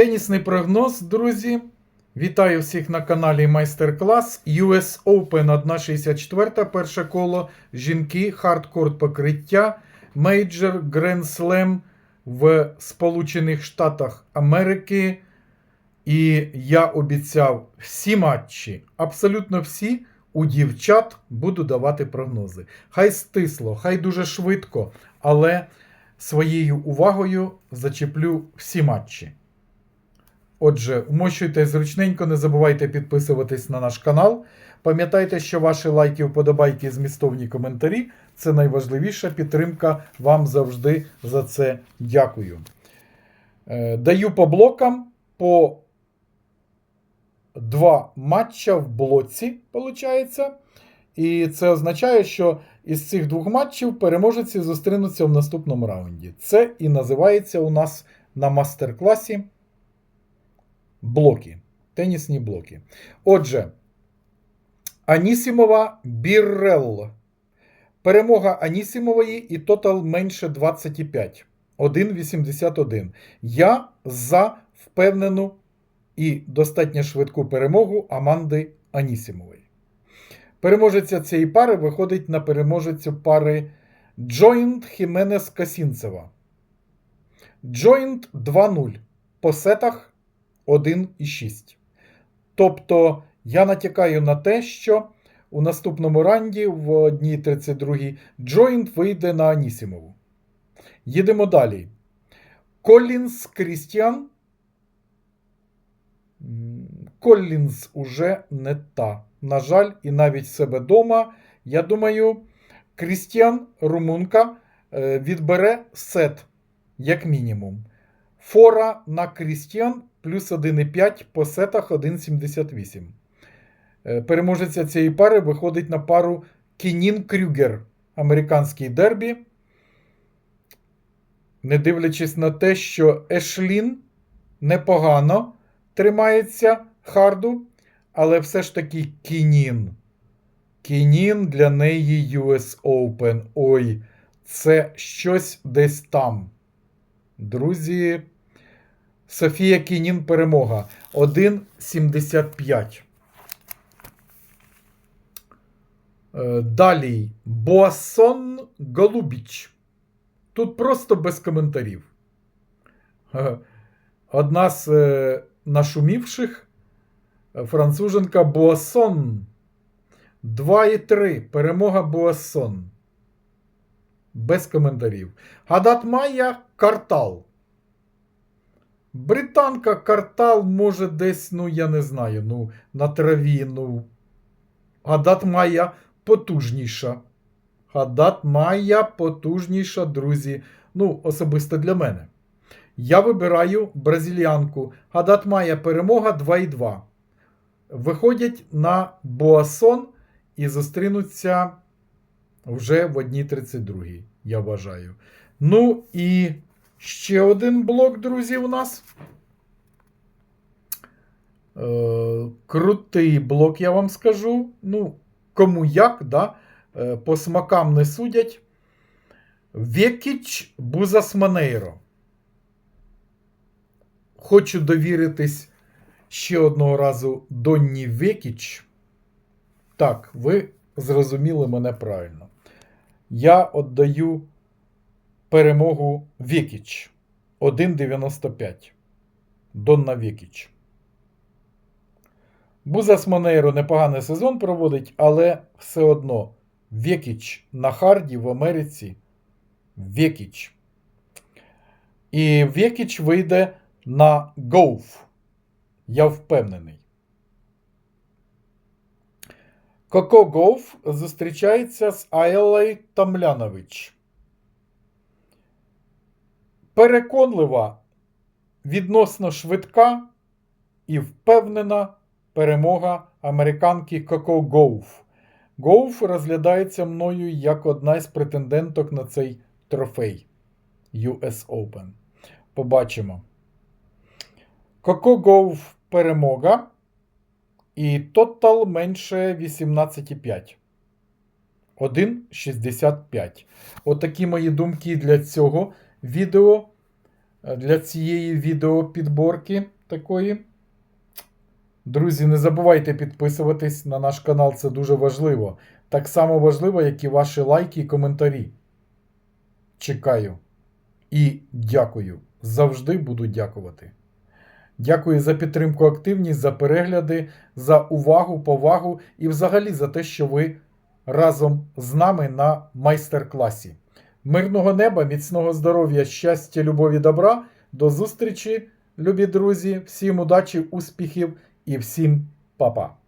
Тенісний прогноз, друзі. Вітаю всіх на каналі Майстер-клас. US Open 1.64, перше коло. Жінки, хардкорт покриття, мейджор Slam в Сполучених Штатах Америки. І я обіцяв всі матчі, абсолютно всі, у дівчат буду давати прогнози. Хай стисло, хай дуже швидко, але своєю увагою зачеплю всі матчі. Отже, вмощуйте зручненько, не забувайте підписуватись на наш канал. Пам'ятайте, що ваші лайки, вподобайки, змістовні коментарі це найважливіша підтримка. Вам завжди за це дякую. Е, Даю по блокам по два матча в блоці, виходить. І це означає, що із цих двох матчів переможці зустрінуться в наступному раунді. Це і називається у нас на мастер-класі блоки. Тенісні блоки. Отже, Анісімова Біррелло. Перемога Анісімової і тотал менше 25. 1,81. Я за впевнену і достатньо швидку перемогу Аманди Анісімової. Переможеця цієї пари виходить на переможецю пари Джойнт Хіменес Касінцева. Джойнт 2-0. По сетах 1,6. Тобто я натякаю на те, що у наступному ранді в 1.32 Джойнт вийде на Анісімову. Їдемо далі. Коллінс Крістіан. М, Коллінз уже не та. На жаль, і навіть себе дома. Я думаю, Крістіан Румунка е, відбере сет, як мінімум. Фора на Крістіан плюс 1,5 по сетах 1,78. Е, Переможеця цієї пари виходить на пару Кінін Крюгер, американський дербі. Не дивлячись на те, що Ешлін непогано тримається харду, але все ж таки Кінін. Кінін для неї US Open. Ой, це щось десь там. Друзі, Софія Кінін перемога. 1,75. Е, Далі Боасон Голубіч. Тут просто без коментарів. Е, Одна з е, нашумівших француженка Буасон. 2,3. Перемога Буасон. Без коментарів. Гадат Майя Картал. Британка Картал може десь, ну, я не знаю, ну, на траві, ну. Гадат Майя потужніша. Гадат Майя потужніша, друзі. Ну, особисто для мене. Я вибираю бразильянку. Гадат Майя перемога 2,2. Виходять на Боасон і зустрінуться вже в 1.32, я вважаю. Ну і ще один блок, друзі, у нас. Е, крутий блок, я вам скажу. Ну, кому як, да? Е, по смакам не судять. Векіч Бузасманейро. Хочу довіритись ще одного разу Донні Векіч. Так, ви зрозуміли мене правильно. Я віддаю перемогу Векіч 1,95. Донна Векіч. Бузас Монейро непоганий сезон проводить, але все одно Векіч на харді в Америці. Векіч. І Векіч вийде на Гоуф. Я впевнений. Коко Гоуф зустрічається з Айлей Тамлянович. Переконлива, відносно швидка і впевнена перемога американки Коко Гоуф. Гоуф розглядається мною як одна з претенденток на цей трофей US Open. Побачимо. Коко Гоуф перемога. І тотал менше 18,5. 1,65. Отакі мої думки для цього відео. Е, для цієї відеопідборки такої. Друзі, не забувайте підписуватись на наш канал, це дуже важливо. Так само важливо, як і ваші лайки і коментарі. Чекаю. І дякую. Завжди буду дякувати. Дякую за підтримку, активність, за перегляди, за увагу, повагу і взагалі за те, що ви разом з нами на майстер-класі. Мирного неба, міцного здоров'я, щастя, любові, добра. До зустрічі, любі друзі, всім удачі, успіхів і всім па-па.